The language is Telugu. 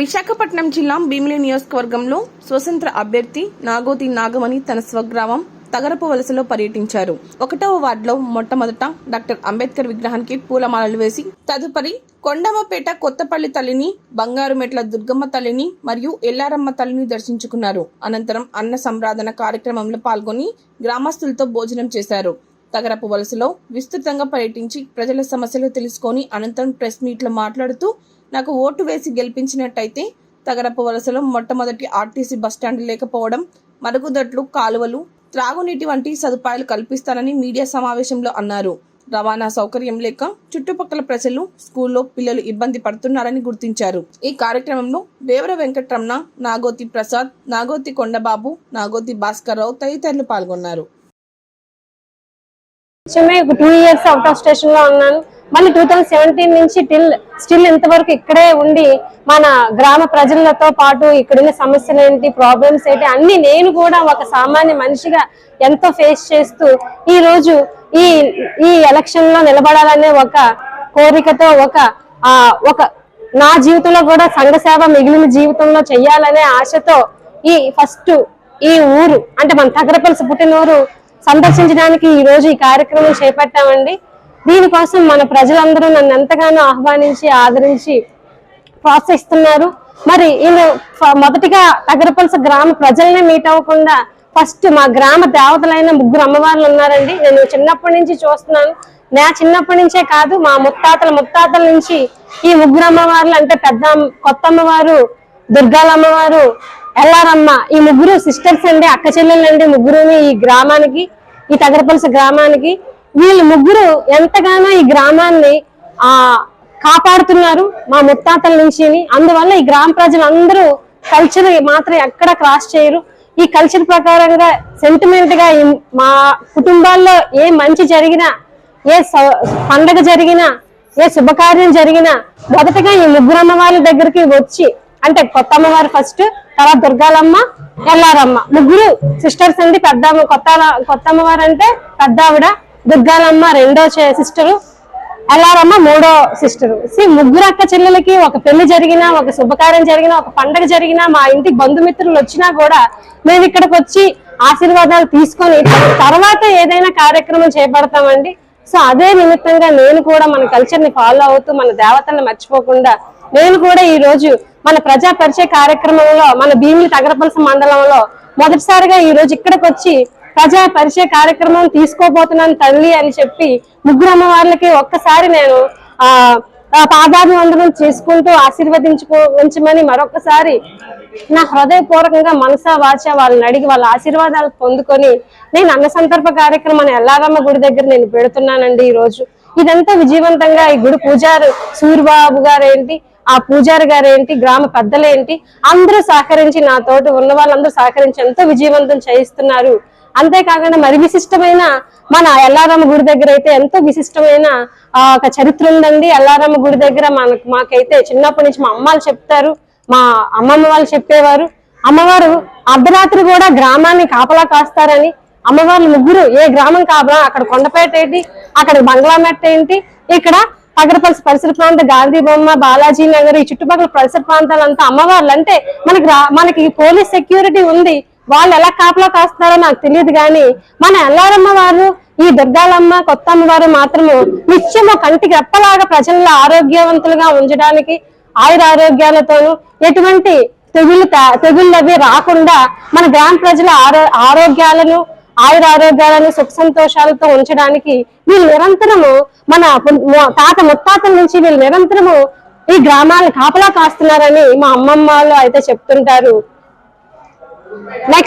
విశాఖపట్నం జిల్లా భీమిలి నియోజకవర్గంలో స్వతంత్ర అభ్యర్థి నాగోతి నాగమణి తన స్వగ్రామం తగరపు వలసలో పర్యటించారు. ఒకటవ వార్డులో మొట్టమొదట డాక్టర్ అంబేద్కర్ విగ్రహానికి పూలమాలలు వేసి తదుపరి కొండమ్మపేట కొత్తపల్లి తల్లిని బంగారుమెట్ల దుర్గమ్మ తల్లిని మరియు ఎల్లారమ్మ తల్లిని దర్శించుకున్నారు. అనంతరం అన్న సంరాధన కార్యక్రమంలో పాల్గొని గ్రామస్తులతో భోజనం చేశారు. తగరపు వలసలో విస్తృతంగా పర్యటించి ప్రజల సమస్యలు తెలుసుకొని అనంతరం ప్రెస్ మీట్లో మాట్లాడుతూ నాకు ఓటు వేసి గెలిపించినట్టయితే తగరపు వలసలో మొట్టమొదటి ఆర్టీసీ బస్టాండ్ లేకపోవడం మరుగుదొడ్లు కాలువలు త్రాగునీటి వంటి సదుపాయాలు కల్పిస్తానని మీడియా సమావేశంలో అన్నారు. రవాణా సౌకర్యం లేక చుట్టుపక్కల ప్రజలు స్కూల్లో పిల్లలు ఇబ్బంది పడుతున్నారని గుర్తించారు. ఈ కార్యక్రమంలో దేవర వెంకట్రమణ నాగోతి ప్రసాద్ నాగోతి కొండబాబు నాగోతి భాస్కర్ రావు తదితరులు పాల్గొన్నారు. నిజమే ఒక టూ ఇయర్స్ అవుట్ ఆఫ్ స్టేషన్లో ఉన్నాను. మళ్ళీ టూ థౌసండ్ సెవెంటీన్ నుంచి టిల్ స్టిల్ ఇంతవరకు ఇక్కడే ఉండి మన గ్రామ ప్రజలతో పాటు ఇక్కడున్న సమస్యలు ఏంటి ప్రాబ్లమ్స్ ఏంటి అన్ని నేను కూడా ఒక సామాన్య మనిషిగా ఎంతో ఫేస్ చేస్తూ ఈ రోజు ఈ ఈ ఎలక్షన్లో నిలబడాలనే ఒక కోరికతో ఒక ఆ ఒక నా జీవితంలో కూడా సంఘ సేవ మిగిలిన జీవితంలో చెయ్యాలనే ఆశతో ఈ ఫస్ట్ ఈ ఊరు అంటే మన తగరపల్సి పుట్టినూరు సందర్శించడానికి ఈ రోజు ఈ కార్యక్రమం చేపట్టామండి. దీనికోసం మన ప్రజలందరూ నన్ను ఎంతగానో ఆహ్వానించి ఆదరించి ప్రోత్సహిస్తున్నారు. మరి ఈయన మొదటిగా తగరపలస గ్రామ ప్రజల్ని మీట్ అవ్వకుండా ఫస్ట్ మా గ్రామ దేవతలైన ముగ్గురు అమ్మవార్లు ఉన్నారండి. నేను చిన్నప్పటి నుంచి చూస్తున్నాను. నా చిన్నప్పటి నుంచే కాదు మా ముత్తాతల ముత్తాతల నుంచి ఈ ముగ్గురు అమ్మవార్లు అంటే పెద్ద కొత్త అమ్మవారు దుర్గాలమ్మ వారు ఎల్లారమ్మ ఈ ముగ్గురు సిస్టర్స్ అండి అక్క అండి ముగ్గురుని ఈ గ్రామానికి ఈ తగరపలస గ్రామానికి. వీళ్ళు ముగ్గురు ఎంతగానో ఈ గ్రామాన్ని ఆ కాపాడుతున్నారు మా ముత్తాతల నుంచి అందువల్ల ఈ గ్రామ ప్రజలందరూ కల్చర్ మాత్రం ఎక్కడ క్రాస్ చేయరు. ఈ కల్చర్ ప్రకారంగా సెంటిమెంట్గా మా కుటుంబాల్లో ఏ మంచి జరిగినా ఏ స- పండగ జరిగినా ఏ శుభకార్యం జరిగినా మొదటగా ఈ ముగ్గురమ్మ వాళ్ళ దగ్గరికి వచ్చి అంటే కొత్త అమ్మవారు ఫస్ట్ తర్వాత దుర్గాలమ్మ ఎల్లారమ్మ. ముగ్గురు సిస్టర్స్ అండి పెద్ద కొత్త కొత్త అమ్మవారు అంటే పెద్ద ఆవిడ దుర్గాలమ్మ రెండో సిస్టరు ఎల్లారమ్మ మూడో సిస్టర్ సి ముగ్గురు అక్క చెల్లెలకి ఒక పెళ్ళి జరిగినా ఒక శుభకార్యం జరిగినా ఒక పండగ జరిగినా మా ఇంటికి బంధుమిత్రులు వచ్చినా కూడా మేము ఇక్కడికి వచ్చి ఆశీర్వాదాలు తీసుకొని తర్వాత ఏదైనా కార్యక్రమం చేపడతామండి. సో అదే నిమిత్తంగా నేను కూడా మన కల్చర్ని ఫాలో అవుతూ మన దేవతల్ని మర్చిపోకుండా నేను కూడా ఈ రోజు మన ప్రజా పరిచయ కార్యక్రమంలో మన భీమిలి తగరపలస మండలంలో మొదటిసారిగా ఈ రోజు ఇక్కడికి వచ్చి ప్రజా పరిచయ కార్యక్రమం తీసుకోబోతున్నాను తల్లి అని చెప్పి ముగ్గురు అమ్మవార్లకి ఒక్కసారి నేను ఆ ఆ పాదాభివందనం చేసుకుంటూ ఆశీర్వదించుకో ఉంచమని మరొకసారి నా హృదయపూర్వకంగా మనసా వాచ వాళ్ళని అడిగి వాళ్ళ ఆశీర్వాదాలు పొందుకొని నేను అన్న సందర్భ కార్యక్రమాన్ని ఎల్లారమ్మ గుడి దగ్గర నేను పెడుతున్నానండి ఈ రోజు. ఇదంతా విజయవంతంగా ఈ గుడి పూజారు సూర్యబాబు గారు ఏంటి ఆ పూజారి గారు ఏంటి గ్రామ పెద్దలేంటి అందరూ సహకరించి నా తోటి ఉన్న వాళ్ళందరూ సహకరించి ఎంతో విజయవంతం చేయిస్తున్నారు. అంతేకాకుండా మరి విశిష్టమైన మన ఎల్లారమ్మ గుడి దగ్గర అయితే ఎంతో విశిష్టమైన ఆ ఒక చరిత్ర ఉందండి. ఎల్లారమ్మ గుడి దగ్గర మనకు మాకైతే చిన్నప్పటి నుంచి మా అమ్మాలు చెప్తారు. మా అమ్మమ్మ వాళ్ళు చెప్పేవారు. అమ్మవారు అర్ధరాత్రి కూడా గ్రామాన్ని కాపలా కాస్తారని అమ్మవార్లు ముగ్గురు ఏ గ్రామం కాపలా అక్కడ కొండపేట ఏంటి అక్కడ బంగ్లామెట్ ఏంటి ఇక్కడ పగరపల్సి పరిసర ప్రాంత గాంధీ బొమ్మ బాలాజీ నగర్ ఈ చుట్టుపక్కల పరిసర ప్రాంతాలంతా అమ్మవార్లు. అంటే మనకి రా- మనకి పోలీస్ సెక్యూరిటీ ఉంది. వాళ్ళు ఎలా కాపలా కాస్తున్నారో నాకు తెలియదు కానీ మన ఎల్లారమ్మ వారు ఈ దుర్గాలమ్మ కొత్త అమ్మవారు మాత్రము నిత్యము కంటికి రెప్పలాగా ప్రజల్లో ఆరోగ్యవంతులుగా ఉంచడానికి ఆయుర ఆరోగ్యాలతోనూ ఎటువంటి తెగులు తెగుళ్ళవి రాకుండా మన గ్రామ ప్రజల ఆరో ఆరోగ్యాలను ఆయుర ఆరోగ్యాలను సుఖ సంతోషాలతో ఉంచడానికి వీళ్ళు నిరంతరము మన తాత ముత్తాతల నుంచి వీళ్ళు నిరంతరము ఈ గ్రామాలను కాపలా కాస్తున్నారని మా అమ్మమ్మ వాళ్ళు అయితే చెప్తుంటారు. నెక్స్ట్